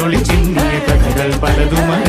ഒളിച്ചിങ്ങിയ കഥകൾ പലതുമായി